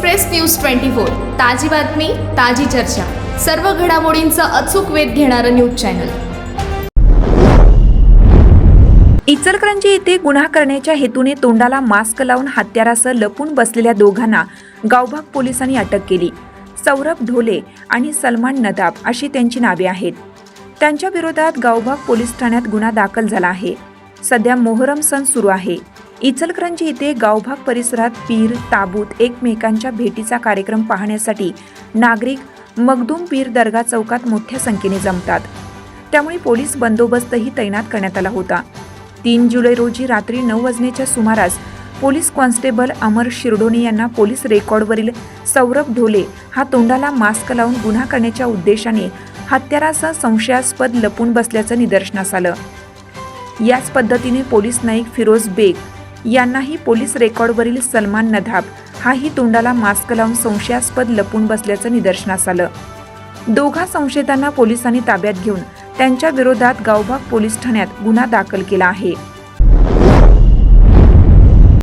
Express news twenty four ताजी बातमी ताजी चर्चा. सर्व घडामोडींचा अचूक वेध घेणारं न्यूज चॅनल. इचलकरंजी येथे गुन्हा करण्याच्या हेतूने तोंडाला मास्क लावून हत्यारासह लपून बसलेल्या दोघांना गावभाग पोलिसांनी अटक केली. सौरभ ढोले आणि सलमान नदाब अशी त्यांची नावे आहेत. त्यांच्या विरोधात गावभाग पोलीस ठाण्यात गुन्हा दाखल झाला आहे. सध्या मोहरम सण सुरू आहे. इचलकरंजी येथे गावभाग परिसरात पीर ताबूत एकमेकांच्या भेटीचा कार्यक्रम पाहण्यासाठी नागरिक मगदूम पीर दर्गा चौकात मोठ्या संख्येने जमतात. त्यामुळे पोलीस बंदोबस्तही तैनात करण्यात आला होता. तीन जुलै रोजी रात्री नऊ वाजण्याच्या सुमारास पोलीस कॉन्स्टेबल अमर शिरडोणे यांना पोलीस रेकॉर्डवरील सौरभ ढोले हा तोंडाला मास्क लावून गुन्हा करण्याच्या उद्देशाने हत्यारासह संशयास्पद लपून बसल्याचं निदर्शनास आलं. याच पद्धतीने पोलीस नाईक फिरोज बेग यांनाही पोलीस रेकॉर्डवरील सलमान नधाब हाही तोंडाला मास्क लावून संशयास्पद लपून बसल्याचं निदर्शनास आलं. दोघा संशयितांना पोलिसांनी ताब्यात घेऊन त्यांच्या विरोधात गावभाग पोलीस ठाण्यात गुन्हा दाखल केला आहे.